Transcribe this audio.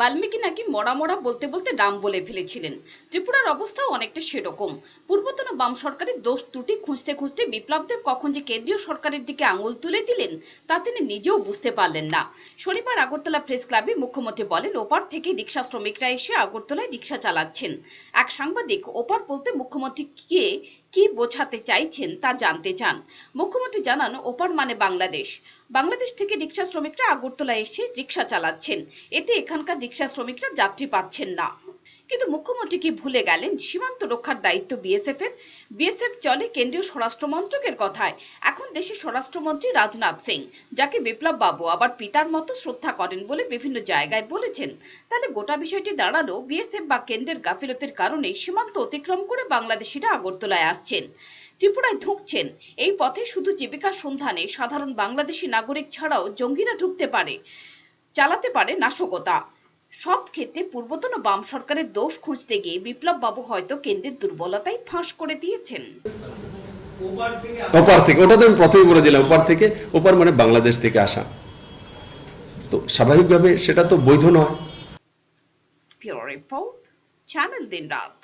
বাল্মীকি নাকি মরা মরা বলতে বলতে রাম বলে ফেলেছিলেন। ত্রিপুরার অবস্থাও অনেকটা সেরকম। পূর্বতন বাম সরকারের দোষ ত্রুটি খুঁজতে খুঁজতে বিপ্লবদেব কখন যে কেন্দ্রীয় সরকারের দিকে আঙুল তুলে দিলেন, তা তিনি নিজেও বুঝতে পারলেন না। শনিবার আগরতলা প্রেস ক্লাবে মুখ্যমন্ত্রী বলেন, ওপার থেকে রিক্সা শ্রমিকরা এসে আগরতলায় রিক্সা চালাচ্ছেন। এক সাংবাদিক, ওপার বলতে মুখ্যমন্ত্রী কে, কি বোঝাতে চাইছেন তা জানতে চান। মুখ্যমন্ত্রী জানান, ওপার মানে বাংলাদেশ। বাংলাদেশ থেকে রিক্সা শ্রমিকরা আগরতলা এসে রিক্সা চালাচ্ছেন। এতে এখানকার রিক্সা শ্রমিকরা যাত্রী পাচ্ছেন না। কিন্তু মুখ্যমন্ত্রী কি ভুলে গেলেন? সীমান্ত রক্ষার দায়িত্ব বিএসএফ এর। বিএসএফ চলে কেন্দ্রীয় স্বরাষ্ট্র মন্ত্রকের কথায়। এখন দেশের স্বরাষ্ট্রমন্ত্রী রাজনাথ সিং, যাকে বিপ্লব বাবু আবার পিতার মতো শ্রদ্ধা করেন বলে বিভিন্ন জায়গায় বলেছেন, তাহলে গোটা বিষয়টি দাঁড়াল বিএসএফ বা কেন্দ্রের গাফিলতির কারণে সীমান্ত অতিক্রম করে বাংলাদেশিরা আগরতলায় আসছেন। ত্রিপুরায় ঢুকছেন এই পথে শুধু জীবিকার সন্ধানে সাধারণ বাংলাদেশি নাগরিক ছাড়াও জঙ্গিরা ঢুকতে পারে, চালাতে পারে নাশকতা। সব ক্ষেত্রে পূর্বতন বাম সরকারের দোষ খুঁজতে গিয়ে বিপ্লব বাবু হয়তো কেন্দ্রের দুর্বলতাই ফাঁস করে দিয়েছেন। ওপার থেকে ওটা তো আমি প্রথমেই বলে দিলাম ওপার থেকে ওপার মানে বাংলাদেশ থেকে আসা। তো স্বাভাবিকভাবে সেটা তো বৈধ নয়। রিপোর্ট চ্যানেল দিন Raat.